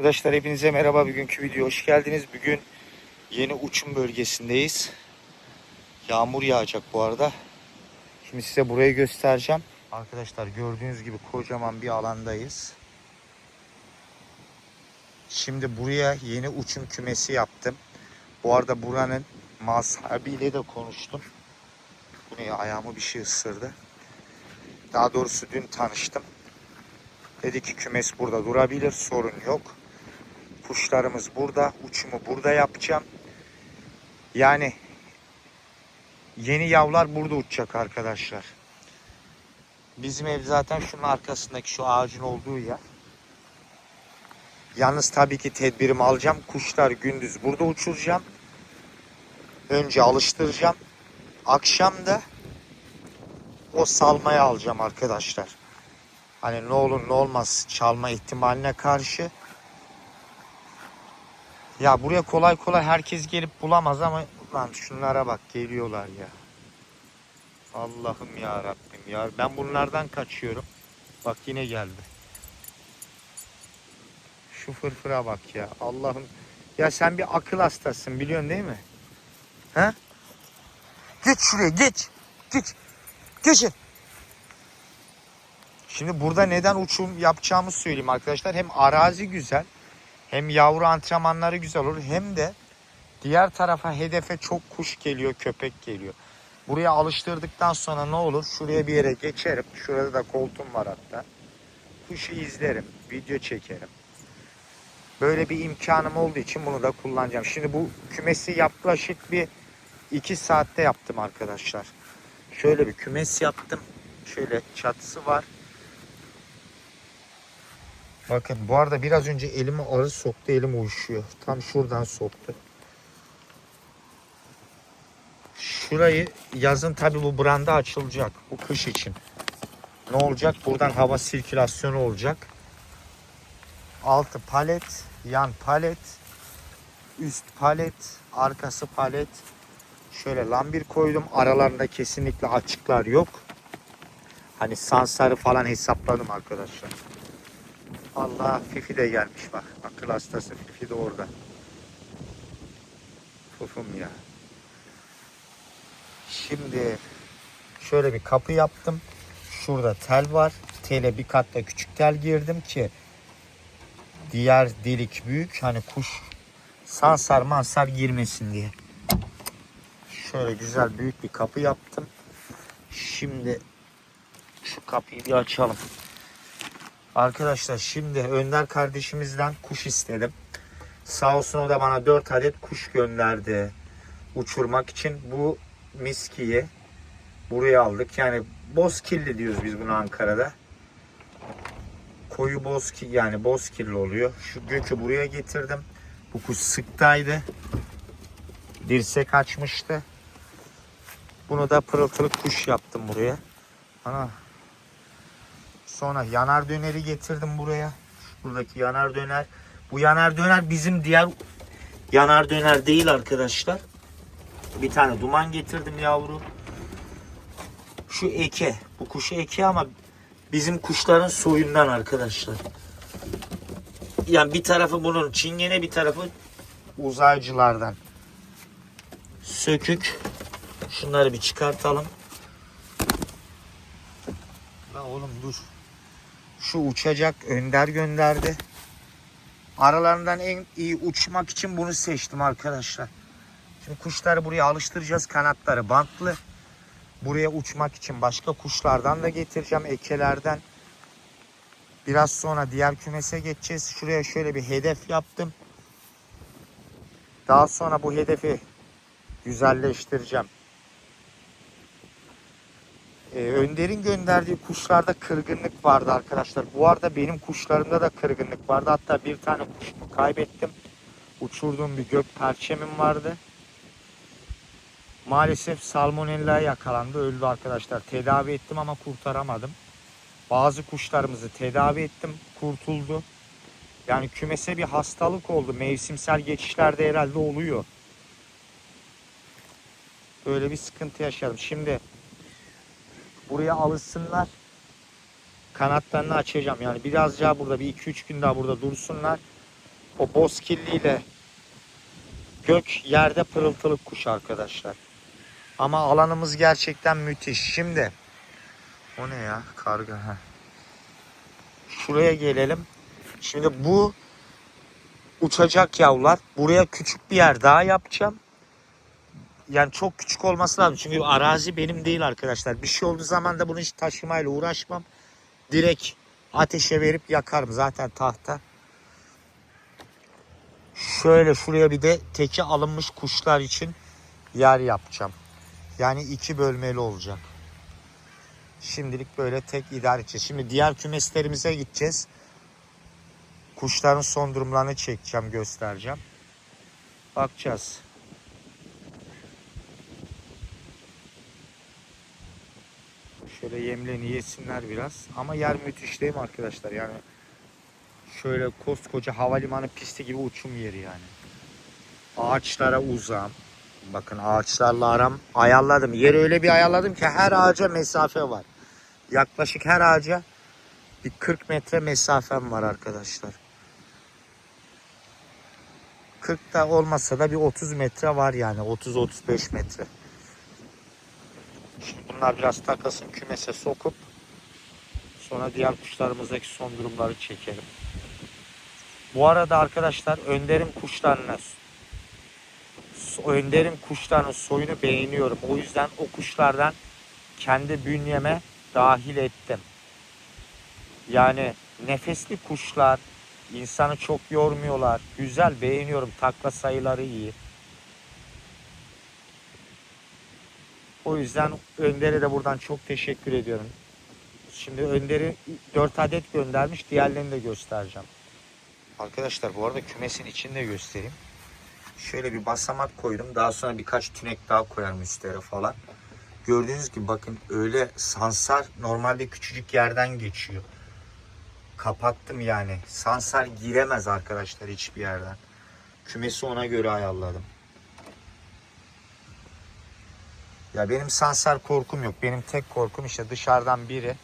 Arkadaşlar hepinize merhaba. Bugünkü video hoş geldiniz. Bugün yeni uçum bölgesindeyiz. Yağmur yağacak bu arada. Şimdi size burayı göstereceğim. Arkadaşlar gördüğünüz gibi kocaman bir alandayız. Şimdi buraya yeni uçum kümesi yaptım. Bu arada buranın mal sahibiyle de konuştum. Bu ne ayağımı bir şey ısırdı. Daha doğrusu dün tanıştım. Dedi ki kümes burada durabilir sorun yok. Kuşlarımız burada. Uçumu burada yapacağım. Yani yeni yavlar burada uçacak arkadaşlar. Bizim ev zaten şunun arkasındaki şu ağacın olduğu yer. Yalnız tabii ki tedbirimi alacağım. Kuşlar gündüz burada uçuracağım. Önce alıştıracağım. Akşam da o salmaya alacağım arkadaşlar. Hani ne olur ne olmaz çalma ihtimaline karşı. Ya buraya kolay kolay herkes gelip bulamaz ama lan şunlara bak geliyorlar ya. Allah'ım ya Rabbim ya. Ben bunlardan kaçıyorum. Bak yine geldi. Şu fırfıra bak ya. Allah'ım. Ya sen bir akıl hastasın biliyorsun değil mi? He? Geç şuraya geç. Geç. Geçin. Şimdi burada neden uçum yapacağımı söyleyeyim arkadaşlar. Hem arazi güzel, hem yavru antrenmanları güzel olur, hem de diğer tarafa hedefe çok kuş geliyor, köpek geliyor. Buraya alıştırdıktan sonra ne olur? Şuraya bir yere geçerim. Şurada da koltuğum var hatta. Kuşu izlerim, video çekerim. Böyle bir imkanım olduğu için bunu da kullanacağım. Şimdi bu kümesi yaklaşık bir iki saatte yaptım arkadaşlar. Şöyle bir kümes yaptım. Şöyle çatısı var. Bakın bu arada biraz önce elimi arı soktu elim uyuşuyor. Tam şuradan soktu. Şurayı yazın tabi bu branda açılacak. Bu kış için. Ne olacak? Buradan hava sirkülasyonu olacak. Altı palet, yan palet, üst palet, arkası palet. Şöyle lambir koydum. Aralarında kesinlikle açıklar yok. Hani sansarı falan hesapladım arkadaşlar. Allah Fifi de gelmiş bak. Akıl hastası Fifi de orada. Fufum ya. Şimdi şöyle bir kapı yaptım. Şurada tel var. Tele bir kat da küçük tel girdim ki diğer delik büyük. Hani kuş sansar mansar girmesin diye. Şöyle güzel büyük bir kapı yaptım. Şimdi şu kapıyı bir açalım. Arkadaşlar şimdi Önder kardeşimizden kuş istedim. Sağ olsun o da bana 4 adet kuş gönderdi. Uçurmak için bu miskiyi buraya aldık. Yani bozkilli diyoruz biz bunu Ankara'da. Koyu bozki yani bozkirli oluyor. Şu gökü buraya getirdim. Bu kuş sıktaydı. Dirsek açmıştı. Bunu da pırıltılı kuş yaptım buraya. Ana Sonra yanar döneri getirdim buraya. Buradaki yanar döner. Bu yanar döner bizim diğer yanar döner değil arkadaşlar. Bir tane duman getirdim yavru. Şu eke. Bu kuşu eke ama bizim kuşların soyundan arkadaşlar. Yani bir tarafı bunun çingene bir tarafı uzaycılardan. Sökük. Şunları bir çıkartalım. La oğlum dur. Şu uçacak Önder gönderdi. Aralarından en iyi uçmak için bunu seçtim arkadaşlar. Şimdi kuşları buraya alıştıracağız. Kanatları bantlı. Buraya uçmak için başka kuşlardan da getireceğim. Ekelerden. Biraz sonra diğer kümese geçeceğiz. Şuraya şöyle bir hedef yaptım. Daha sonra bu hedefi güzelleştireceğim. Ee, Önder'in gönderdiği kuşlarda kırgınlık vardı arkadaşlar. Bu arada benim kuşlarımda da kırgınlık vardı. Hatta bir tane kuşumu kaybettim. Uçurduğum bir gök perçemim vardı. Maalesef salmonella yakalandı. Öldü arkadaşlar. Tedavi ettim ama kurtaramadım. Bazı kuşlarımızı tedavi ettim. Kurtuldu. Yani kümese bir hastalık oldu. Mevsimsel geçişlerde herhalde oluyor. Böyle bir sıkıntı yaşadım. Şimdi buraya alışsınlar. Kanatlarını açacağım. Yani biraz daha burada bir 2-3 gün daha burada dursunlar. O bozkirliyle gök yerde pırıltılı kuş arkadaşlar. Ama alanımız gerçekten müthiş. Şimdi o ne ya? Karga. ha. Şuraya gelelim. Şimdi bu uçacak yavrular. Buraya küçük bir yer daha yapacağım. Yani çok küçük olması lazım. Çünkü arazi benim değil arkadaşlar. Bir şey olduğu zaman da bunu hiç taşımayla uğraşmam. Direkt ateşe verip yakarım. Zaten tahta. Şöyle şuraya bir de teki alınmış kuşlar için yer yapacağım. Yani iki bölmeli olacak. Şimdilik böyle tek idare edeceğiz. Şimdi diğer kümeslerimize gideceğiz. Kuşların son durumlarını çekeceğim, göstereceğim. Bakacağız. Şöyle yemlerini yesinler biraz. Ama yer müthiş değil mi arkadaşlar? Yani şöyle koskoca havalimanı pisti gibi uçum yeri yani. Ağaçlara uzağım. Bakın ağaçlarla aram ayarladım. Yeri öyle bir ayarladım ki her ağaca mesafe var. Yaklaşık her ağaca bir 40 metre mesafem var arkadaşlar. 40 da olmasa da bir 30 metre var yani 30-35 metre. Şimdi bunlar biraz takasın kümese sokup sonra diğer kuşlarımızdaki son durumları çekelim. Bu arada arkadaşlar Önder'in kuşlarını Önder'in kuşlarının soyunu beğeniyorum. O yüzden o kuşlardan kendi bünyeme dahil ettim. Yani nefesli kuşlar insanı çok yormuyorlar. Güzel beğeniyorum. Takla sayıları iyi. O yüzden Önder'e de buradan çok teşekkür ediyorum. Şimdi Önder'i 4 adet göndermiş. Diğerlerini de göstereceğim. Arkadaşlar bu arada kümesin içinde göstereyim. Şöyle bir basamak koydum. Daha sonra birkaç tünek daha koyarım üstlere falan. Gördüğünüz gibi bakın öyle sansar normalde küçücük yerden geçiyor. Kapattım yani. Sansar giremez arkadaşlar hiçbir yerden. Kümesi ona göre ayarladım. Ya benim sansar korkum yok. Benim tek korkum işte dışarıdan biri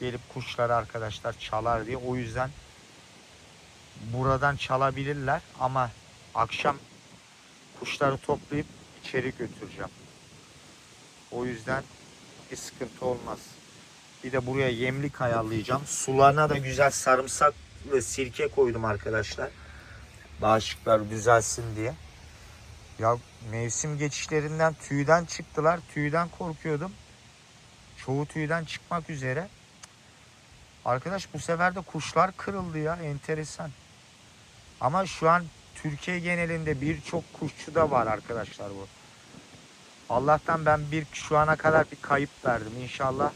gelip kuşları arkadaşlar çalar diye. O yüzden buradan çalabilirler ama akşam kuşları toplayıp içeri götüreceğim. O yüzden bir sıkıntı olmaz. Bir de buraya yemlik ayarlayacağım. Sularına da güzel sarımsak ve sirke koydum arkadaşlar. Bağışıklar düzelsin diye. Ya mevsim geçişlerinden tüyden çıktılar. Tüyden korkuyordum. Çoğu tüyden çıkmak üzere. Arkadaş bu sefer de kuşlar kırıldı ya. Enteresan. Ama şu an Türkiye genelinde birçok kuşçu da var arkadaşlar bu. Allah'tan ben bir şu ana kadar bir kayıp verdim. İnşallah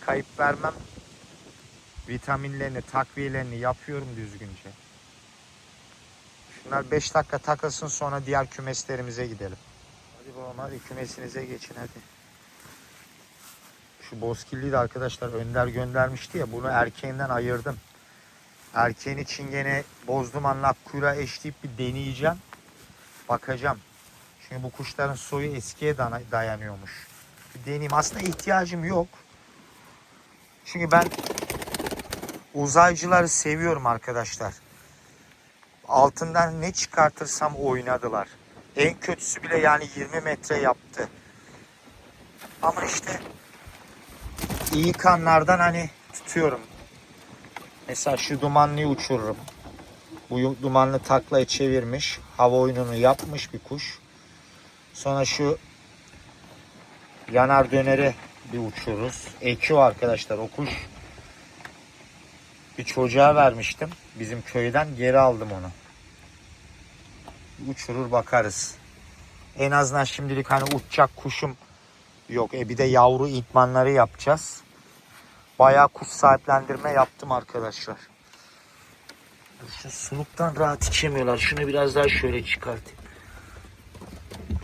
kayıp vermem. Vitaminlerini, takviyelerini yapıyorum düzgünce. Şunlar 5 dakika takılsın sonra diğer kümeslerimize gidelim. Hadi babam hadi kümesinize geçin hadi. Şu bozkirliyi de arkadaşlar Önder göndermişti ya bunu erkeğinden ayırdım. Erkeğini çingene bozdumanla kuyruğa eşleyip bir deneyeceğim. Bakacağım. Çünkü bu kuşların soyu eskiye dayanıyormuş. Bir deneyeyim. Aslında ihtiyacım yok. Çünkü ben uzaycıları seviyorum arkadaşlar. Altından ne çıkartırsam oynadılar. En kötüsü bile yani 20 metre yaptı. Ama işte iyi kanlardan hani tutuyorum. Mesela şu dumanlıyı uçururum. Bu dumanlı taklayı çevirmiş. Hava oyununu yapmış bir kuş. Sonra şu yanar döneri bir uçururuz. Ekiyor arkadaşlar o kuş. Bir çocuğa vermiştim. Bizim köyden geri aldım onu. Uçurur bakarız. En azından şimdilik hani uçacak kuşum yok. E bir de yavru itmanları yapacağız. Bayağı kuş sahiplendirme yaptım arkadaşlar. Şu suluktan rahat içemiyorlar. Şunu biraz daha şöyle çıkartayım.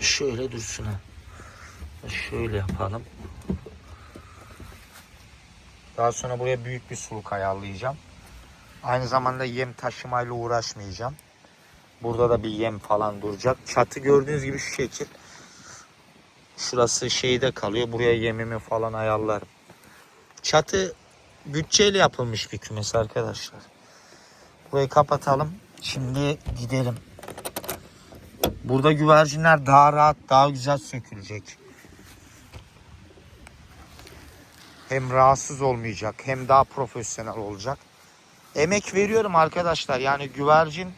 Şöyle dursun ha. Şöyle yapalım. Daha sonra buraya büyük bir suluk ayarlayacağım. Aynı zamanda yem taşımayla uğraşmayacağım. Burada da bir yem falan duracak. Çatı gördüğünüz gibi şu şekil. Şurası şeyde kalıyor. Buraya yemimi falan ayarlarım. Çatı bütçeyle yapılmış bir kümes arkadaşlar. Burayı kapatalım. Şimdi gidelim. Burada güvercinler daha rahat, daha güzel sökülecek. Hem rahatsız olmayacak, hem daha profesyonel olacak. Emek veriyorum arkadaşlar. Yani güvercin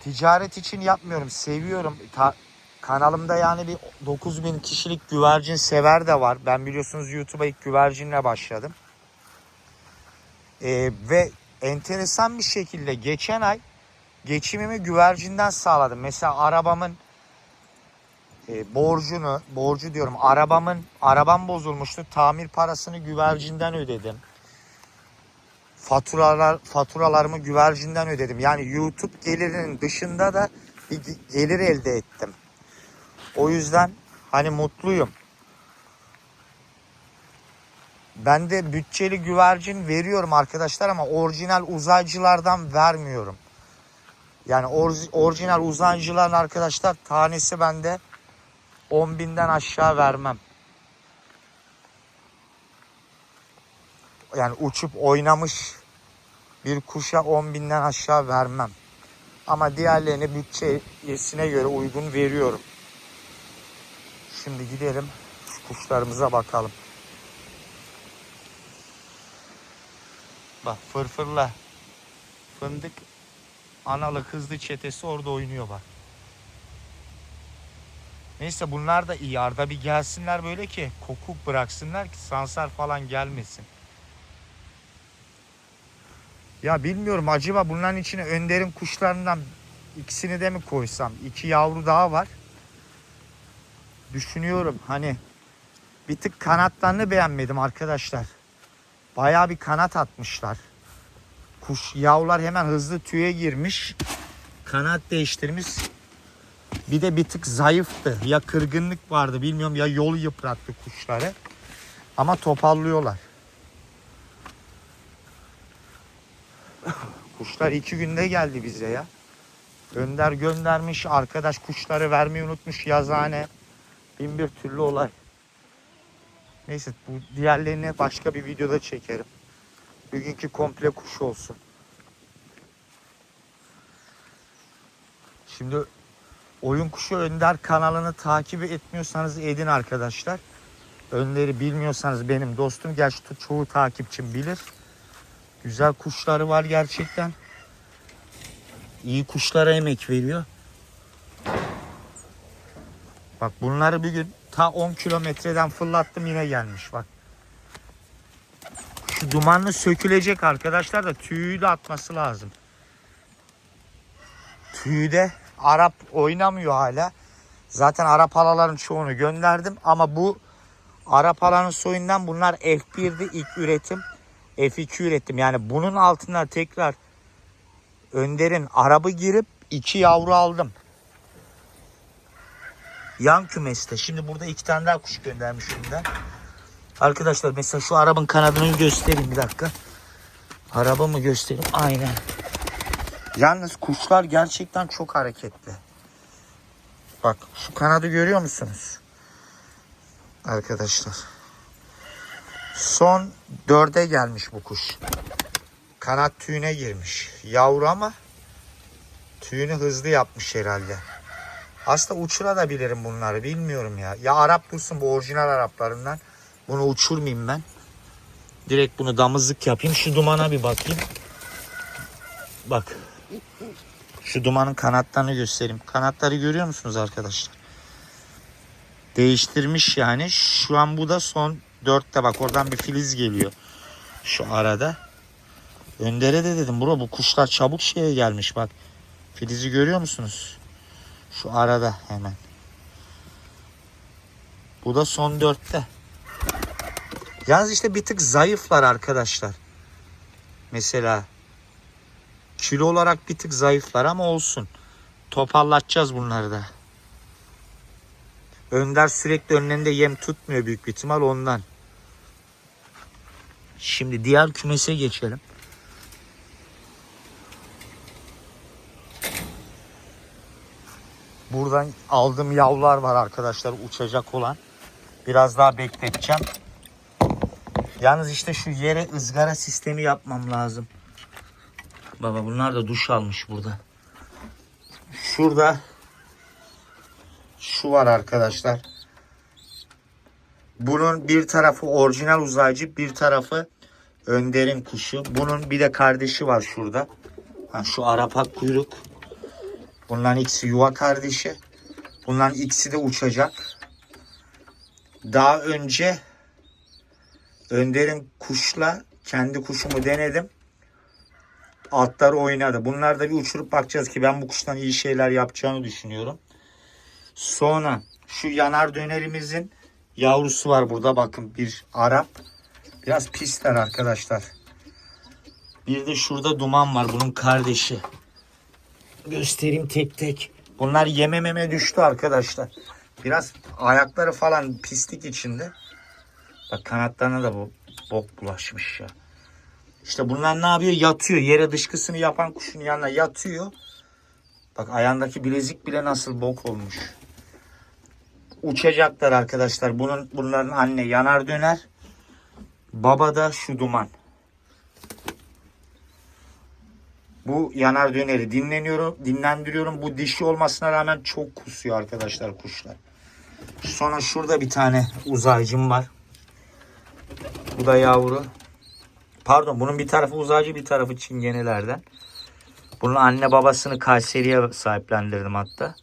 ticaret için yapmıyorum. Seviyorum. Ta- kanalımda yani bir 9000 kişilik güvercin sever de var. Ben biliyorsunuz YouTube'a ilk güvercinle başladım. Ee, ve enteresan bir şekilde geçen ay geçimimi güvercinden sağladım. Mesela arabamın e, borcunu, borcu diyorum arabamın, arabam bozulmuştu. Tamir parasını güvercinden ödedim. Faturalar, faturalarımı güvercinden ödedim. Yani YouTube gelirinin dışında da bir ge- gelir elde ettim. O yüzden hani mutluyum. Ben de bütçeli güvercin veriyorum arkadaşlar ama orijinal uzaycılardan vermiyorum. Yani orijinal uzaycıların arkadaşlar tanesi bende 10 binden aşağı vermem. Yani uçup oynamış bir kuşa 10 binden aşağı vermem. Ama diğerlerini bütçesine göre uygun veriyorum. Şimdi gidelim kuşlarımıza bakalım. Bak fırfırla fındık analı kızlı çetesi orada oynuyor bak. Neyse bunlar da iyi. Arada bir gelsinler böyle ki koku bıraksınlar ki sansar falan gelmesin. Ya bilmiyorum acaba bunların içine Önder'in kuşlarından ikisini de mi koysam? İki yavru daha var. Düşünüyorum hani bir tık kanatlarını beğenmedim arkadaşlar. Bayağı bir kanat atmışlar. Kuş yavrular hemen hızlı tüye girmiş. Kanat değiştirmiş. Bir de bir tık zayıftı. Ya kırgınlık vardı bilmiyorum ya yol yıprattı kuşları. Ama topallıyorlar. Kuşlar iki günde geldi bize ya. Önder göndermiş, arkadaş kuşları vermeyi unutmuş yazhane. Bin bir türlü olay. Neyse bu diğerlerini başka bir videoda çekerim. Bugünkü komple kuş olsun. Şimdi Oyun Kuşu Önder kanalını takip etmiyorsanız edin arkadaşlar. Önder'i bilmiyorsanız benim dostum. Gerçi çoğu takipçim bilir. Güzel kuşları var gerçekten. İyi kuşlara emek veriyor. Bak bunları bir gün ta 10 kilometreden fırlattım yine gelmiş bak. Şu dumanlı sökülecek arkadaşlar da tüyü de atması lazım. Tüyü de Arap oynamıyor hala. Zaten Arap halaların çoğunu gönderdim ama bu Arap halanın soyundan bunlar F1'di ilk üretim. F2 ürettim. Yani bunun altına tekrar Önder'in arabı girip iki yavru aldım. Yan kümeste. Şimdi burada iki tane daha kuş göndermiş Önder. Arkadaşlar mesela şu arabın kanadını göstereyim bir dakika. Arabamı göstereyim. Aynen. Yalnız kuşlar gerçekten çok hareketli. Bak şu kanadı görüyor musunuz? Arkadaşlar. Son dörde gelmiş bu kuş. Kanat tüyüne girmiş. Yavru ama tüyünü hızlı yapmış herhalde. Aslında uçurabilirim bunları bilmiyorum ya. Ya Arap dursun bu orijinal Araplarından. Bunu uçurmayayım ben. Direkt bunu damızlık yapayım. Şu dumana bir bakayım. Bak. Şu dumanın kanatlarını göstereyim. Kanatları görüyor musunuz arkadaşlar? Değiştirmiş yani. Şu an bu da son dörtte bak oradan bir filiz geliyor. Şu arada. Önder'e de dedim bro bu kuşlar çabuk şeye gelmiş bak. Filizi görüyor musunuz? Şu arada hemen. Bu da son dörtte. Yalnız işte bir tık zayıflar arkadaşlar. Mesela kilo olarak bir tık zayıflar ama olsun. Toparlatacağız bunları da. Önder sürekli önlerinde yem tutmuyor büyük bir ihtimal ondan. Şimdi diğer kümese geçelim. Buradan aldığım yavrular var arkadaşlar uçacak olan. Biraz daha bekleteceğim. Yalnız işte şu yere ızgara sistemi yapmam lazım. Baba bunlar da duş almış burada. Şurada şu var arkadaşlar. Bunun bir tarafı orijinal uzaycı, bir tarafı Önder'in kuşu. Bunun bir de kardeşi var şurada. Ha, şu Arapak kuyruk. Bunların ikisi yuva kardeşi. Bunların ikisi de uçacak. Daha önce Önder'in kuşla kendi kuşumu denedim. Altları oynadı. Bunlar da bir uçurup bakacağız ki ben bu kuştan iyi şeyler yapacağını düşünüyorum. Sonra şu yanar dönerimizin yavrusu var burada bakın bir Arap. Biraz pisler arkadaşlar. Bir de şurada duman var bunun kardeşi. Göstereyim tek tek. Bunlar yemememe düştü arkadaşlar. Biraz ayakları falan pislik içinde. Bak kanatlarına da bu bok bulaşmış ya. İşte bunlar ne yapıyor? Yatıyor. Yere dışkısını yapan kuşun yanına yatıyor. Bak ayağındaki bilezik bile nasıl bok olmuş. Uçacaklar arkadaşlar. Bunun bunların anne yanar döner. Baba da şu duman. Bu yanar döneri dinleniyorum, dinlendiriyorum. Bu dişi olmasına rağmen çok kusuyor arkadaşlar kuşlar. Sonra şurada bir tane uzaycım var. Bu da yavru. Pardon bunun bir tarafı uzaycı bir tarafı çingenelerden. Bunun anne babasını Kayseri'ye sahiplendirdim hatta.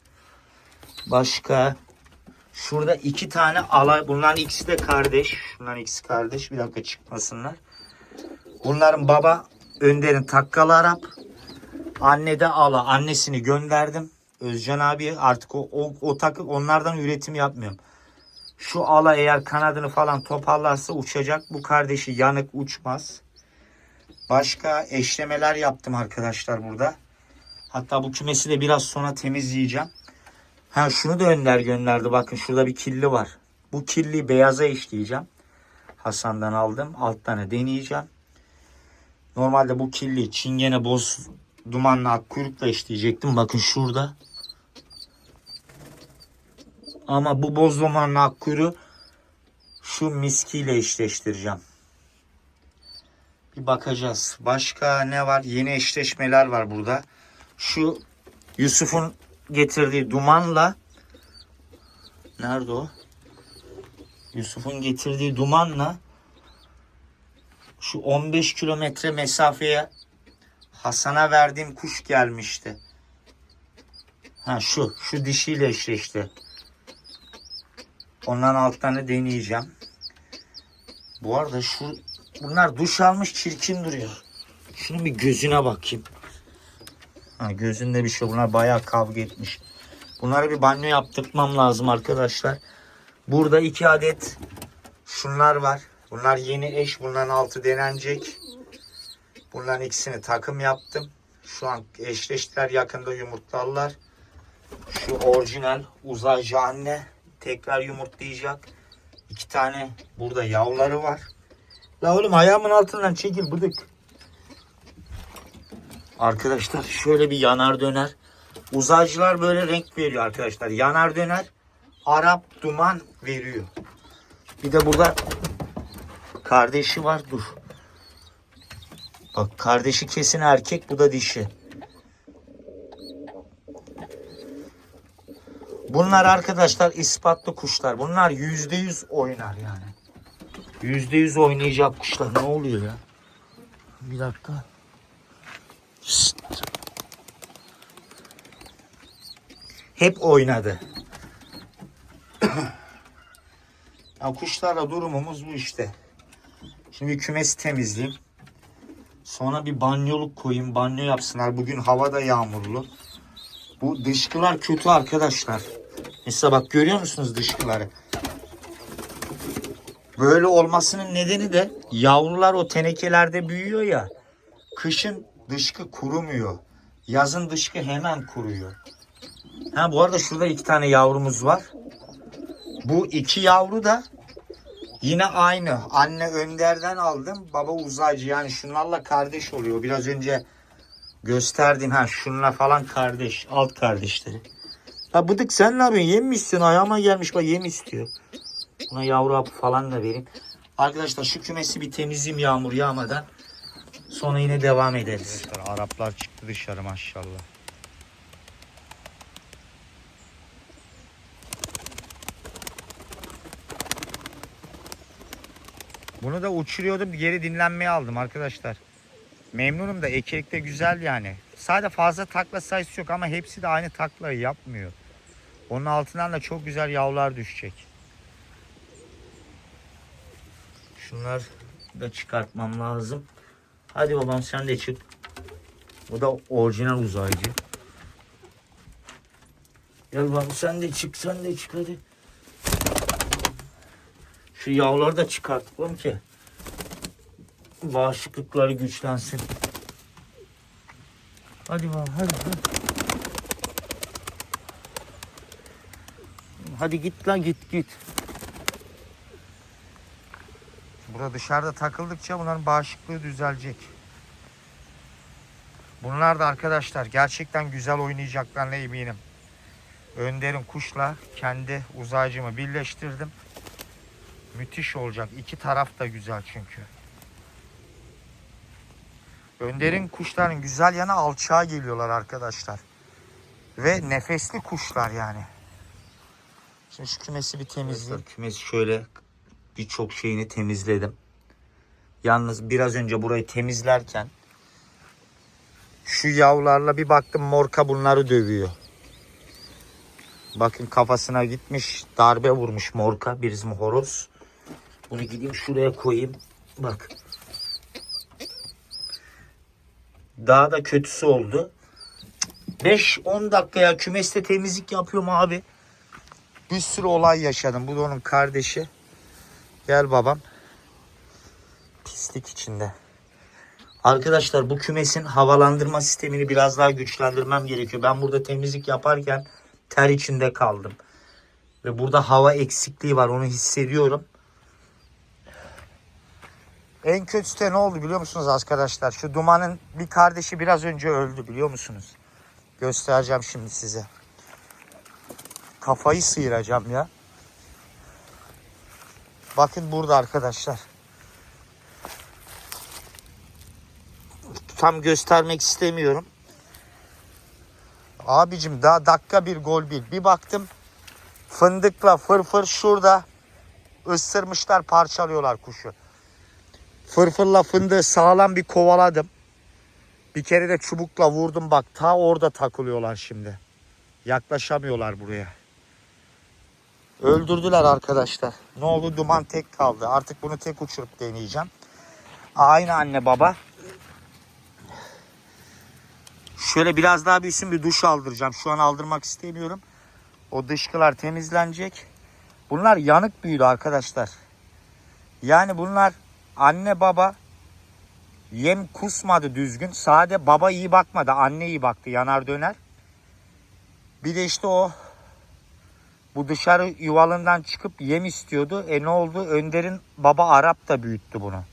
Başka şurada iki tane alay. Bunların ikisi de kardeş. Bunların ikisi kardeş. Bir dakika çıkmasınlar. Bunların baba Önder'in takkalı Arap. Anne de ala. Annesini gönderdim. Özcan abi artık o, o, o takı onlardan üretim yapmıyorum. Şu ala eğer kanadını falan toparlarsa uçacak. Bu kardeşi yanık uçmaz. Başka eşlemeler yaptım arkadaşlar burada. Hatta bu kümesi de biraz sonra temizleyeceğim. Ha şunu da Önder gönderdi. Bakın şurada bir killi var. Bu kirliyi beyaza eşleyeceğim. Hasan'dan aldım. Alttan deneyeceğim. Normalde bu kirli çingene boz dumanlı ak kuyrukla eşleyecektim. Bakın şurada. Ama bu boz dumanlı ak kuyruğu şu miskiyle eşleştireceğim. Bir bakacağız. Başka ne var? Yeni eşleşmeler var burada. Şu Yusuf'un getirdiği dumanla nerede o? Yusuf'un getirdiği dumanla şu 15 kilometre mesafeye Hasan'a verdiğim kuş gelmişti. Ha şu, şu dişiyle eşleşti. Ondan altlarını deneyeceğim. Bu arada şu bunlar duş almış çirkin duruyor. Şunun bir gözüne bakayım. Ha, gözünde bir şey. Bunlar bayağı kavga etmiş. Bunları bir banyo yaptırmam lazım arkadaşlar. Burada iki adet şunlar var. Bunlar yeni eş. Bunların altı denenecek. Bunların ikisini takım yaptım. Şu an eşleştiler. Yakında yumurtlarlar. Şu orijinal uzaycı anne tekrar yumurtlayacak. İki tane burada yavruları var. La oğlum ayağımın altından çekil bıdık. Arkadaşlar şöyle bir yanar döner. Uzaycılar böyle renk veriyor arkadaşlar. Yanar döner Arap duman veriyor. Bir de burada kardeşi var dur. Bak kardeşi kesin erkek bu da dişi. Bunlar arkadaşlar ispatlı kuşlar. Bunlar yüzde yüz oynar yani. Yüzde yüz oynayacak kuşlar. Ne oluyor ya? Bir dakika. Şşt. Hep oynadı. ya kuşlarla durumumuz bu işte. Şimdi kümesi temizleyeyim. Sonra bir banyoluk koyayım. Banyo yapsınlar. Bugün hava da yağmurlu. Bu dışkılar kötü arkadaşlar. Mesela bak görüyor musunuz dışkıları? Böyle olmasının nedeni de yavrular o tenekelerde büyüyor ya. Kışın dışkı kurumuyor. Yazın dışkı hemen kuruyor. Ha bu arada şurada iki tane yavrumuz var. Bu iki yavru da yine aynı. Anne Önder'den aldım. Baba uzaycı yani şunlarla kardeş oluyor. Biraz önce gösterdim ha şunla falan kardeş. Alt kardeşleri. Ha bıdık sen ne yapıyorsun? Yem mi istiyorsun? Ayağıma gelmiş bak yem istiyor. Buna yavru hapı falan da vereyim. Arkadaşlar şu kümesi bir temizleyeyim yağmur yağmadan. Sonra yine devam ederiz. Araplar çıktı dışarı maşallah. Bunu da uçuruyordum geri dinlenmeye aldım arkadaşlar. Memnunum da ekilik de güzel yani. Sadece fazla takla sayısı yok ama hepsi de aynı taklayı yapmıyor. Onun altından da çok güzel yavrular düşecek. Şunlar da çıkartmam lazım. Hadi babam sen de çık. Bu da orijinal uzaycı. Gel babam sen de çık sen de çık hadi. Şu yavruları da çıkartalım ki bağışıklıkları güçlensin. Hadi babam hadi hadi. Hadi git lan git git. Burada dışarıda takıldıkça bunların bağışıklığı düzelecek. Bunlar da arkadaşlar gerçekten güzel oynayacaklarına eminim. Önder'in kuşla kendi uzaycımı birleştirdim. Müthiş olacak. İki taraf da güzel çünkü. Önder'in kuşların güzel yanı alçağa geliyorlar arkadaşlar. Ve nefesli kuşlar yani. Şimdi şu kümesi bir temizleyeyim. Kümesi şöyle birçok şeyini temizledim. Yalnız biraz önce burayı temizlerken şu yavrularla bir baktım morka bunları dövüyor. Bakın kafasına gitmiş darbe vurmuş morka bir bizim horoz. Bunu gideyim şuraya koyayım. Bak. Daha da kötüsü oldu. 5-10 dakikaya kümeste temizlik yapıyorum abi. Bir sürü olay yaşadım. Bu da onun kardeşi. Gel babam. Pislik içinde. Arkadaşlar bu kümesin havalandırma sistemini biraz daha güçlendirmem gerekiyor. Ben burada temizlik yaparken ter içinde kaldım. Ve burada hava eksikliği var onu hissediyorum. En kötüsü de ne oldu biliyor musunuz arkadaşlar? Şu dumanın bir kardeşi biraz önce öldü biliyor musunuz? Göstereceğim şimdi size. Kafayı sıyıracağım ya. Bakın burada arkadaşlar. Tam göstermek istemiyorum. Abicim daha dakika bir gol bir. Bir baktım fındıkla fırfır şurada ısırmışlar parçalıyorlar kuşu. Fırfırla fındığı sağlam bir kovaladım. Bir kere de çubukla vurdum bak ta orada takılıyorlar şimdi. Yaklaşamıyorlar buraya. Öldürdüler arkadaşlar. Ne oldu duman tek kaldı. Artık bunu tek uçurup deneyeceğim. Aynı anne baba. Şöyle biraz daha büyüsün bir duş aldıracağım. Şu an aldırmak istemiyorum. O dışkılar temizlenecek. Bunlar yanık büyüdü arkadaşlar. Yani bunlar anne baba yem kusmadı düzgün. Sade baba iyi bakmadı. Anne iyi baktı yanar döner. Bir de işte o bu dışarı yuvalından çıkıp yem istiyordu. E ne oldu? Önder'in baba Arap da büyüttü bunu.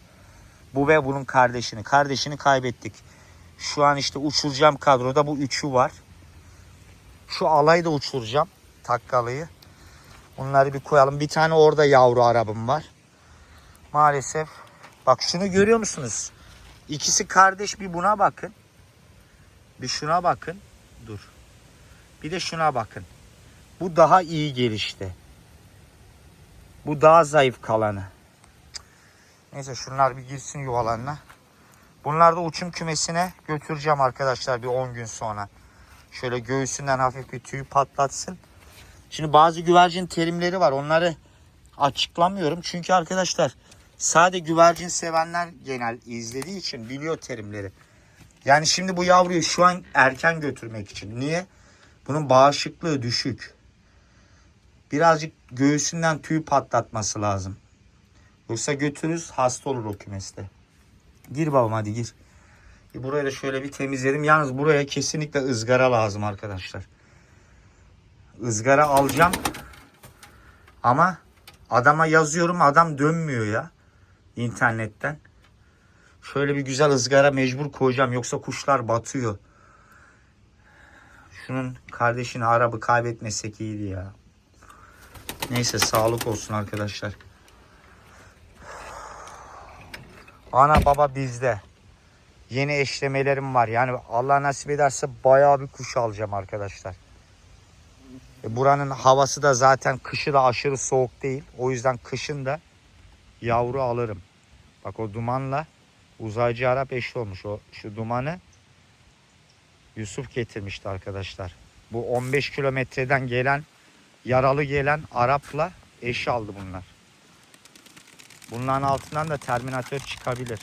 Bu ve bunun kardeşini. Kardeşini kaybettik. Şu an işte uçuracağım kadroda bu üçü var. Şu alayı da uçuracağım. Takkalıyı. Bunları bir koyalım. Bir tane orada yavru arabım var. Maalesef. Bak şunu görüyor musunuz? İkisi kardeş bir buna bakın. Bir şuna bakın. Dur. Bir de şuna bakın. Bu daha iyi gelişti. Bu daha zayıf kalanı. Neyse şunlar bir girsin yuvalarına. Bunlar da uçum kümesine götüreceğim arkadaşlar bir 10 gün sonra. Şöyle göğsünden hafif bir tüy patlatsın. Şimdi bazı güvercin terimleri var. Onları açıklamıyorum. Çünkü arkadaşlar sade güvercin sevenler genel izlediği için biliyor terimleri. Yani şimdi bu yavruyu şu an erken götürmek için. Niye? Bunun bağışıklığı düşük. Birazcık göğsünden tüy patlatması lazım. Yoksa götürürüz hasta olur o kümeste. Gir babam hadi gir. E, Burayı da şöyle bir temizledim. Yalnız buraya kesinlikle ızgara lazım arkadaşlar. Izgara alacağım. Ama adama yazıyorum adam dönmüyor ya. internetten. Şöyle bir güzel ızgara mecbur koyacağım. Yoksa kuşlar batıyor. Şunun kardeşini arabı kaybetmesek iyiydi ya. Neyse sağlık olsun arkadaşlar. Ana baba bizde. yeni eşlemelerim var. Yani Allah nasip ederse bayağı bir kuş alacağım arkadaşlar. E, buranın havası da zaten kışı da aşırı soğuk değil. O yüzden kışın da yavru alırım. Bak o dumanla uzaycı Arap eşi olmuş. O şu dumanı Yusuf getirmişti arkadaşlar. Bu 15 kilometreden gelen yaralı gelen Arap'la eş aldı bunlar. Bunların altından da terminatör çıkabilir.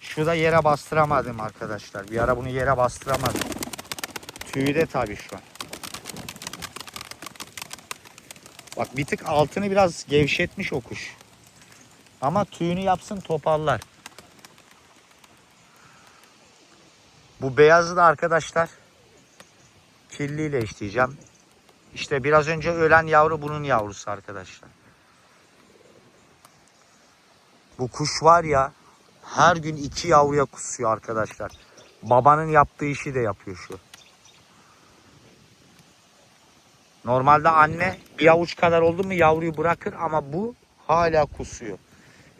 Şu da yere bastıramadım arkadaşlar. Bir ara bunu yere bastıramadım. Tüyü de tabii şu an. Bak bir tık altını biraz gevşetmiş o kuş. Ama tüyünü yapsın toparlar. Bu beyazı da arkadaşlar kirliyle eşleyeceğim. İşte biraz önce ölen yavru bunun yavrusu arkadaşlar. Bu kuş var ya her gün iki yavruya kusuyor arkadaşlar. Babanın yaptığı işi de yapıyor şu. Normalde anne bir avuç kadar oldu mu yavruyu bırakır ama bu hala kusuyor.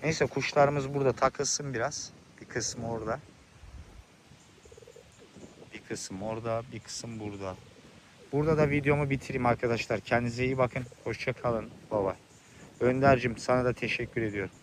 Neyse kuşlarımız burada takılsın biraz. Bir kısmı orada. Bir kısım orada, bir kısım burada. Burada da videomu bitireyim arkadaşlar. Kendinize iyi bakın. Hoşça kalın. Baba. Önder'cim sana da teşekkür ediyorum.